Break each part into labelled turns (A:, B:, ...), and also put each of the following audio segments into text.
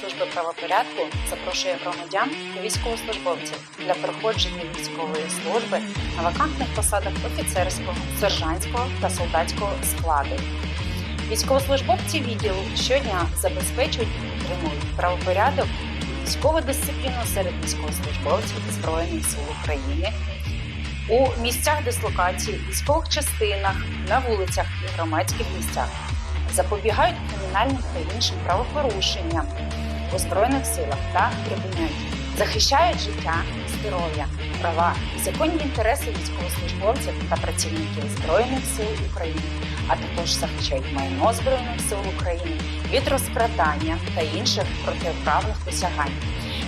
A: служби правопорядку запрошує громадян та військовослужбовців для проходження військової служби на вакантних посадах офіцерського, сержантського та солдатського складу. Військовослужбовці відділу щодня забезпечують і підтримують правопорядок військову дисципліну серед військовослужбовців Збройних сил України у місцях дислокації, військових частинах, на вулицях і громадських місцях, запобігають кримінальним та іншим правопорушенням у збройних силах та припиняють, захищають життя, здоров'я, права законні інтереси військовослужбовців та працівників збройних сил України, а також захищають майно збройних сил України від розкрадання та інших протиправних посягань.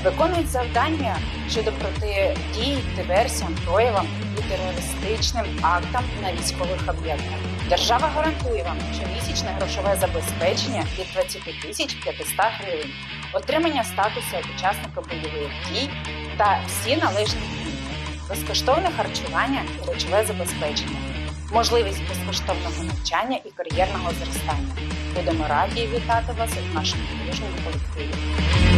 A: Виконують завдання щодо протидії диверсіям, проявам і терористичним актам на військових об'єктах. Держава гарантує вам щомісячне грошове забезпечення від 20 тисяч 500 гривень, отримання статусу учасника бойових дій та всі належні пільги, безкоштовне харчування і речове забезпечення, можливість безкоштовного навчання і кар'єрного зростання. Будемо раді вітати вас у нашому дружньому колективі.